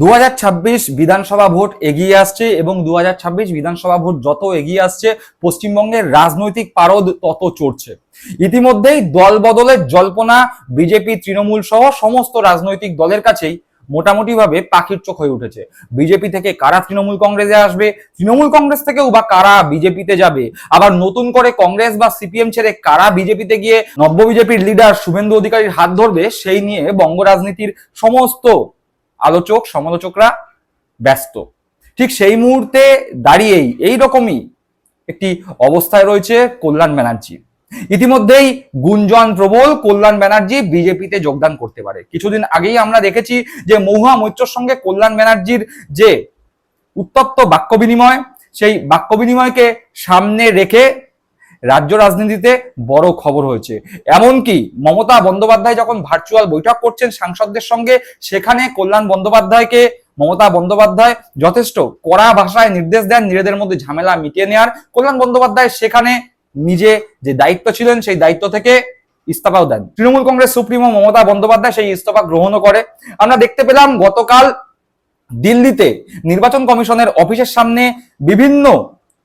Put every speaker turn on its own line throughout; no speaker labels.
দু হাজার ছাব্বিশ বিধানসভা ভোট এগিয়ে আসছে এবং দু হাজার ছাব্বিশ বিধানসভা ভোট যত এগিয়ে আসছে, পশ্চিমবঙ্গের রাজনৈতিক পারদ তত চড়ছে। ইতিমধ্যেই দল বদলের জল্পনা বিজেপি, তৃণমূল সহ সমস্ত রাজনৈতিক দলের কাছেই মোটামুটি ভাবে পাখির চোখ হয়ে উঠেছে। বিজেপি থেকে কারা তৃণমূল কংগ্রেসে আসবে? তৃণমূল কংগ্রেস থেকেও বা কারা বিজেপিতে যাবে? আবার নতুন করে কংগ্রেস বা সিপিএম ছেড়ে কারা বিজেপিতে গিয়ে নব্য বিজেপির লিডার শুভেন্দু অধিকারীর হাত ধরবে, সেই নিয়ে বঙ্গ রাজনীতির সমস্ত আলোচক, সমালোচকরা ব্যস্ত। ঠিক সেই মুহূর্তে দাঁড়িয়েই এই রকমই একটি অবস্থায় রয়েছে কল্যাণ ব্যানার্জি। ইতিমধ্যেই গুঞ্জন প্রবল কল্যাণ ব্যানার্জি বিজেপিতে যোগদান করতে পারে। কিছুদিন আগেই আমরা দেখেছি যে মহুয়া মৈত্রর সঙ্গে কল্যাণ ব্যানার্জির যে উত্তপ্ত বাক্য বিনিময়, সেই বাক্য বিনিময়কে সামনে রেখে রাজ্য রাজনীতিতে বড় খবর হয়েছে। এমনকি মমতা বন্দ্যোপাধ্যায় যখন ভার্চুয়াল বৈঠক করছেন সাংসদদের সঙ্গে, সেখানে কল্যাণ বন্দ্যোপাধ্যায়কে মমতা বন্দ্যোপাধ্যায় যথেষ্ট কড়া ভাষায় নির্দেশ দেন, নিজেদের মধ্যে ঝামেলা মিটিয়ে নেওয়ার কল্যাণ বন্দ্যোপাধ্যায় সেখানে নিজে যে দায়িত্ব ছিলেন, সেই দায়িত্ব থেকে ইস্তফাও দেন। তৃণমূল কংগ্রেস সুপ্রিমো মমতা বন্দ্যোপাধ্যায় সেই ইস্তফা গ্রহণও করে। আমরা দেখতে পেলাম গতকাল দিল্লিতে নির্বাচন কমিশনের অফিসের সামনে বিভিন্ন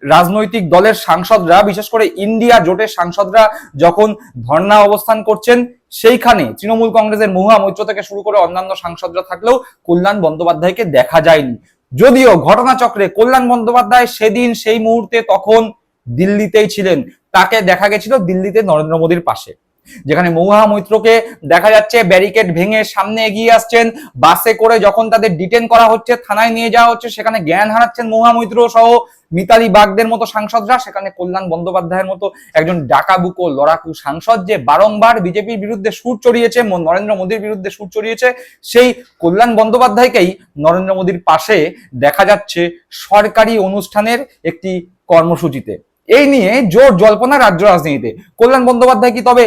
রাজনৈতিক দলের সাংসদরা, বিশেষ করে ইন্ডিয়া জোটের সাংসদরা যখন ধর্ণা অবস্থান করছেন, সেইখানে তৃণমূল কংগ্রেসের মহুয়া মৈত্র থেকে শুরু করে অন্যান্য সাংসদরা থাকলেও কল্যাণ বন্দ্যোপাধ্যায়কে দেখা যায়নি। যদিও ঘটনাচক্রে কল্যাণ বন্দ্যোপাধ্যায় সেদিন সেই মুহূর্তে তখন দিল্লিতেই ছিলেন। তাকে দেখা গেছিল দিল্লিতে নরেন্দ্র মোদীর পাশে। যেখানে মহুয়া মৈত্রকে দেখা যাচ্ছে, ব্যারিকেড ভেঙে সামনে এগিয়ে আসছেন। বাসে করে যখন তাদের ডিটেন করা হচ্ছে, থানায় নিয়ে যাওয়া হচ্ছে, সেখানে জ্ঞান হারাচ্ছেন মহুয়া মৈত্র সহ মিতালি বাগদের মতো সাংসদরা, সেখানে কল্যাণ বন্দ্যোপাধ্যায়ের মতো একজন ডাকাবুকো, লড়াকু সাংসদ যে বারংবার বিজেপির বিরুদ্ধে সুর চড়িয়েছে নরেন্দ্র মোদীর বিরুদ্ধে সুর চড়িয়েছে, সেই কল্যাণ বন্দ্যোপাধ্যায়কেই নরেন্দ্র মোদীর পাশে দেখা যাচ্ছে সরকারি অনুষ্ঠানের একটি কর্মসূচিতে। এই নিয়ে জোর জল্পনা রাজ্য রাজনীতিতে। কল্যাণ বন্দ্যোপাধ্যায় কি তবে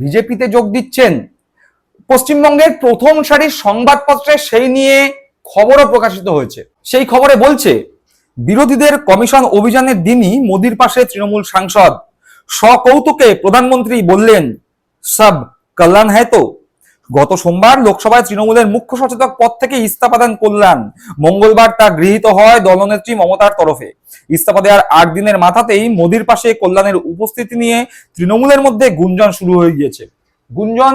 বিজেপিতে যোগ দিচ্ছেন? পশ্চিমবঙ্গের প্রথম সারির সংবাদপত্রে সেই নিয়ে খবরও প্রকাশিত হয়েছে। সেই খবরে বলছে বিরোধীদের কমিশন অভিযানের দিনই মোদির পাশে তৃণমূল সাংসদ সকৌতুকে প্রধানমন্ত্রী বললেন, সব কল্যাণ হ্যায় তো? গত সোমবার লোকসভায় তৃণমূলের মুখ্য সচেতক পদ থেকে ইস্তফা দেন কল্যাণ। মঙ্গলবার তা গৃহীত হয় দলনেত্রী মমতার তরফে। ইস্তফা দেওয়ার আট দিনের মাথাতেই মোদির পাশে কল্যাণের উপস্থিতি নিয়ে তৃণমূলের মধ্যে গুঞ্জন শুরু হয়ে গিয়েছে। গুঞ্জন,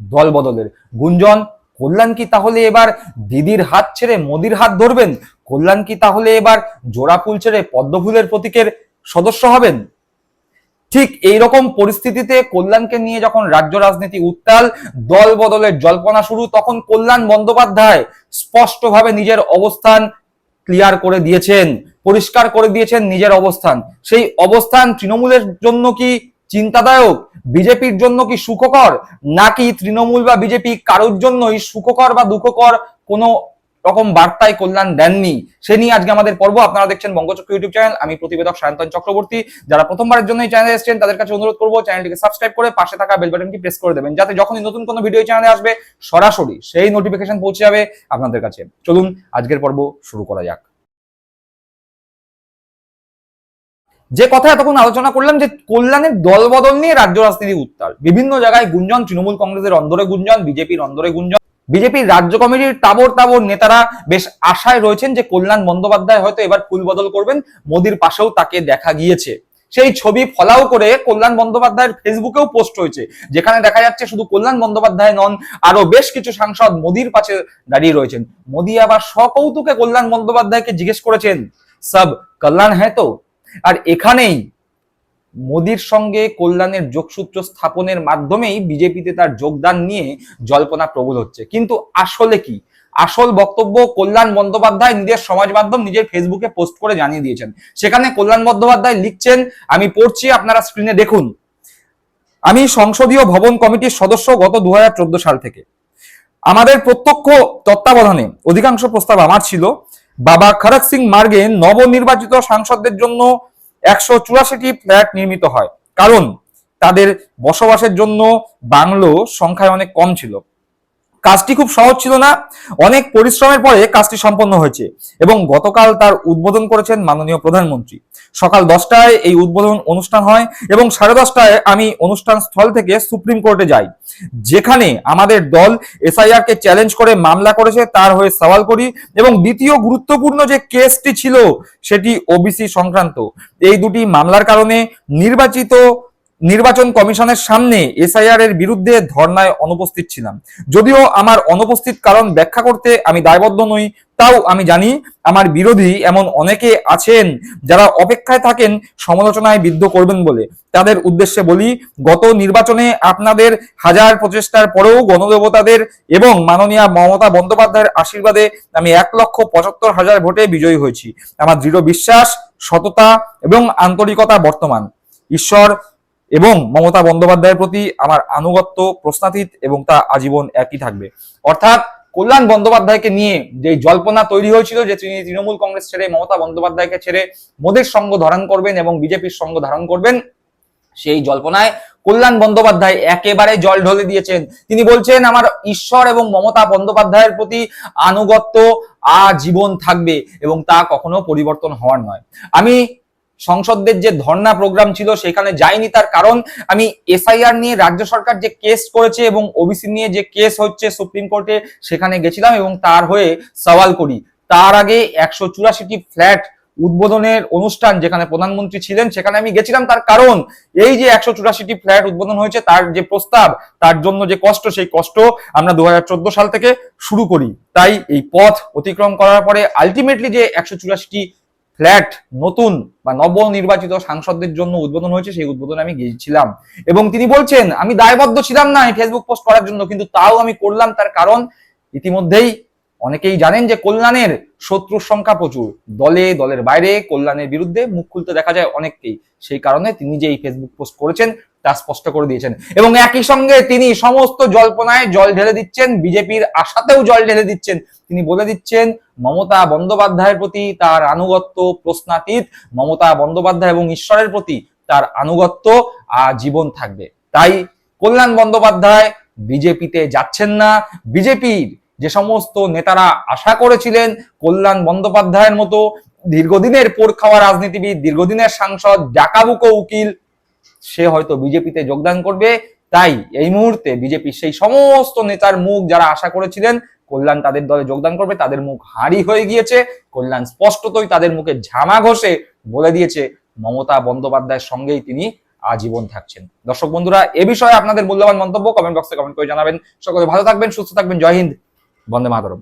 দল বদলের। গুঞ্জন, কল্যাণ কি তাহলে এবার দিদির হাত ছেড়ে মোদির হাত ধরবেন? কল্যাণ কি তাহলে এবার জোড়া ফুল ছেড়ে পদ্মফুলের প্রতীকের সদস্য হবেন? ঠিক এই রকম পরিস্থিতিতে কল্যাণকে নিয়ে যখন রাজ্য রাজনীতি উত্তাল, দল বদলের জল্পনা শুরু, তখন কল্যাণ বন্দ্যোপাধ্যায় স্পষ্টভাবে নিজের অবস্থান ক্লিয়ার করে দিয়েছেন, পরিষ্কার করে দিয়েছেন নিজের অবস্থান। সেই অবস্থান তৃণমূলের জন্য কি চিন্তাদায়ক? বিজেপির জন্য কি সুখকর? নাকি তৃণমূল বা বিজেপি কারোর জন্যই সুখকর বা দুঃখকর কোনো রকম বার্তায় কল্যাণ দেননি। সে নিয়ে আজকে আমাদের পর্ব। আপনারা দেখছেন বঙ্গচক্র ইউটিউব চ্যানেল। আমি প্রতিবেদক সায়ন্তন চক্রবর্তী। যারা প্রথমবারের জন্য এই চ্যানেলে এসেছেন, তাদের কাছে অনুরোধ করব, চ্যানেলটিকে সাবস্ক্রাইব করে পাশে থাকা বেল বাটনটি প্রেস করে দেবেন, যাতে যখনই নতুন কোনো ভিডিও চ্যানেলে আসবে, সরাসরি সেই নোটিফিকেশন পৌঁছে যাবে আপনাদের কাছে। চলুন, আজকের পর্ব শুরু করা যাক। যে কথা এতক্ষণ আলোচনা করলাম, যে কল্যাণের দলবদল নিয়ে রাজ্য রাজনীতি উত্তাল। বিভিন্ন জায়গায় গুঞ্জন, তৃণমূল কংগ্রেসের অন্দরে গুঞ্জন, বিজেপির অন্দরে গুঞ্জন। বিজেপির রাজ্য কমিটির তাবর তাবর নেতারা বেশ আশায় রয়েছেন যে কল্যাণ বন্দ্যোপাধ্যায় হয়তো এবার ফুল বদল করবেন, মোদির পাশেও তাকে দেখা গিয়েছে। সেই ছবি ফলাও করে কল্যাণ বন্দ্যোপাধ্যায়ের ফেসবুকেও পোস্ট হয়েছে, যেখানে দেখা যাচ্ছে শুধু কল্যাণ বন্দ্যোপাধ্যায় নন আরও বেশ কিছু সাংসদ মোদির পাশে দাঁড়িয়ে রয়েছেন। মোদি আবার সকৌতুকে কল্যাণ বন্দ্যোপাধ্যায়কে জিজ্ঞেস করেছেন, সব কল্যাণ হ্যাঁ তো? আর এখানেই মোদির সঙ্গে কল্যাণের যোগসূত্র স্থাপনের মাধ্যমেই বিজেপিতে তার যোগদান নিয়ে জল্পনা প্রবল হচ্ছে। কিন্তু আসলে কি? আসল বক্তব্য কল্যাণ বন্দ্যোপাধ্যায় নিজের সমাজ মাধ্যম নিজের ফেসবুকে পোস্ট করে জানিয়ে দিয়েছেন। সেখানে কল্যাণ বন্দ্যোপাধ্যায় লিখছেন, আমি পড়ছি, আপনারা স্ক্রিনে দেখুন। আমি সংসদীয় ভবন কমিটির সদস্য গত দু হাজার চোদ্দ সাল থেকে। আমাদের প্রত্যক্ষ তত্ত্বাবধানে অধিকাংশ প্রস্তাব আমার ছিল, বাবা খড়ক সিং মার্গে নবনির্বাচিত সাংসদদের জন্য একশো চুরাশিটি ফ্ল্যাট নির্মিত হয়। কারণ তাদের বসবাসের জন্য বাংলো সংখ্যায় অনেক কম ছিল। কাজটি খুব সহজ ছিল না। অনেক পরিশ্রমের পরে কাজটি সম্পন্ন হয়েছে এবং গতকাল তার উদ্বোধন করেছেন মাননীয় প্রধানমন্ত্রী। সকাল দশটায় এই উদ্বোধন অনুষ্ঠান হয় এবং সাড়ে দশটায় আমি অনুষ্ঠান স্থল থেকে সুপ্রিম কোর্টে যাই। যেখানে আমাদের দল এসআইআর কে চ্যালেঞ্জ করে মামলা করেছে, তার হয়ে সওয়াল করি এবং দ্বিতীয় গুরুত্বপূর্ণ যে কেসটি ছিল, সেটি ওবিসি সংক্রান্ত। এই দুটি মামলার কারণে নির্বাচিত নির্বাচন কমিশনের সামনে এসআইআর এর বিরুদ্ধে ধর্নায় অনুপস্থিত ছিলাম। যদিও আমার অনুপস্থিত কারণ ব্যাখ্যা করতে আমি দায়বদ্ধ নই, তাও আমি জানি আমার বিরোধী এমন অনেকে আছেন যারা অপেক্ষায় থাকেন সমালোচনায় বিদ্ধ করবেন বলে। তাদের উদ্দেশ্যে বলি, গত নির্বাচনে আপনাদের হাজার প্রচেষ্টার পরেও গণদেবতাদের এবং মাননীয় মমতা বন্দ্যোপাধ্যায়ের আশীর্বাদে আমি এক লক্ষ পঁচাত্তর হাজার ভোটে বিজয়ী হয়েছি। আমার দৃঢ় বিশ্বাস, সততা এবং আন্তরিকতা বর্তমান। ঈশ্বর এবং মমতা বন্দ্যোপাধ্যায়ের প্রতি আমার আনুগত্য, প্রশ্নাতীত এবং তা আজীবন একই থাকবে। অর্থাৎ কল্যাণ বন্দ্যোপাধ্যায়কে নিয়ে যে জল্পনা তৈরি হয়েছিল যে তিনি তৃণমূল কংগ্রেস ছেড়ে মমতা বন্দ্যোপাধ্যায়কে ছেড়ে মোদের সঙ্গ ধারণ করবেন এবং বিজেপির সঙ্গ ধারণ করবেন, সেই জল্পনায় কল্যাণ বন্দ্যোপাধ্যায় একেবারে জল ঢলে দিয়েছেন। তিনি বলছেন, আমার ঈশ্বর এবং মমতা বন্দ্যোপাধ্যায়ের প্রতি আনুগত্য আজীবন থাকবে এবং তা কখনো পরিবর্তন হওয়ার নয়। আমি সংসদের যে ধর্ণা প্রোগ্রাম ছিল সেখানে যাইনি তার কারণ আমি এসআইআর নিয়ে রাজ্য সরকার যে কেস করেছে এবং ওবিসি নিয়ে যে কেস হচ্ছে সুপ্রিম কোর্টে সেখানে গেছিলাম এবং তার হয়ে সওয়াল করি। তার আগে একশো চুরাশিটি ফ্ল্যাট উদ্বোধনের অনুষ্ঠান যেখানে প্রধানমন্ত্রী ছিলেন সেখানে আমি গেছিলাম তার কারণ এই যে একশো চুরাশিটি ফ্ল্যাট উদ্বোধন হয়েছে তার যে প্রস্তাব তার জন্য যে কষ্ট সেই কষ্ট আমরা দু হাজার চোদ্দ সাল থেকে শুরু করি। তাই এই পথ অতিক্রম করার পরে আলটিমেটলি যে একশো চুরাশিটি ফ্ল্যাট নতুন বা নবনির্বাচিত সাংসদদের জন্য উদ্বোধন হয়েছে, সেই উদ্বোধনে আমি গিয়েছিলাম। এবং তিনি বলছেন, আমি দায়বদ্ধ ছিলাম না আমি ফেসবুক পোস্ট করার জন্য, কিন্তু তাও আমি করলাম তার কারণ, ইতিমধ্যেই অনেকেই জানেন যে কল্যাণের শত্রুর সংখ্যা প্রচুর। দলে, দলের বাইরে কল্যাণের বিরুদ্ধে মুখ খুলতে দেখা যায় অনেককেই। সেই কারণে তিনি যে এই ফেসবুক পোস্ট করেছেন তা স্পষ্ট করে দিয়েছেন। এবং একই সঙ্গে তিনি সমস্ত জল্পনায় জল ঢেলে দিচ্ছেন, বিজেপির আশাতেও জল ঢেলে দিচ্ছেন। তিনি বলে দিচ্ছেন, মমতা বন্দ্যোপাধ্যায়ের প্রতি তার আনুগত্য প্রশ্নাতীত, মমতা বন্দ্যোপাধ্যায় এবং ঈশ্বরের প্রতি তার আনুগত্য জীবন থাকবে। তাই কল্যাণ বন্দ্যোপাধ্যায় বিজেপিতে যাচ্ছেন না। বিজেপির যে সমস্ত নেতারা আশা করেছিলেন কল্যাণ বন্দ্যোপাধ্যায়ের মতো দীর্ঘদিনের পোর খাওয়া রাজনীতিবিদ, দীর্ঘদিনের সাংসদ, ডাকাবুকো উকিল সে হয়তো বিজেপিতে যোগদান করবে। তাই এই মুহূর্তে বিজেপির সেই সমস্ত নেতার মুখ যারা আশা করেছিলেন, কল্যাণ তাদের দলে যোগদান করবে, তাদের মুখ হাঁড়ি হয়ে গিয়েছে। কল্যাণ স্পষ্টতই তাদের মুখে ঝামা ঘষে বলে দিয়েছে, মমতা বন্দ্যোপাধ্যায়ের সঙ্গেই তিনি আজীবন থাকছেন। দর্শক বন্ধুরা, এ বিষয়ে আপনাদের মূল্যবান মন্তব্য কমেন্ট বক্সে কমেন্ট করে জানাবেন। সকলে ভালো থাকবেন, সুস্থ থাকবেন। জয় হিন্দ, বন্দে মাতরম।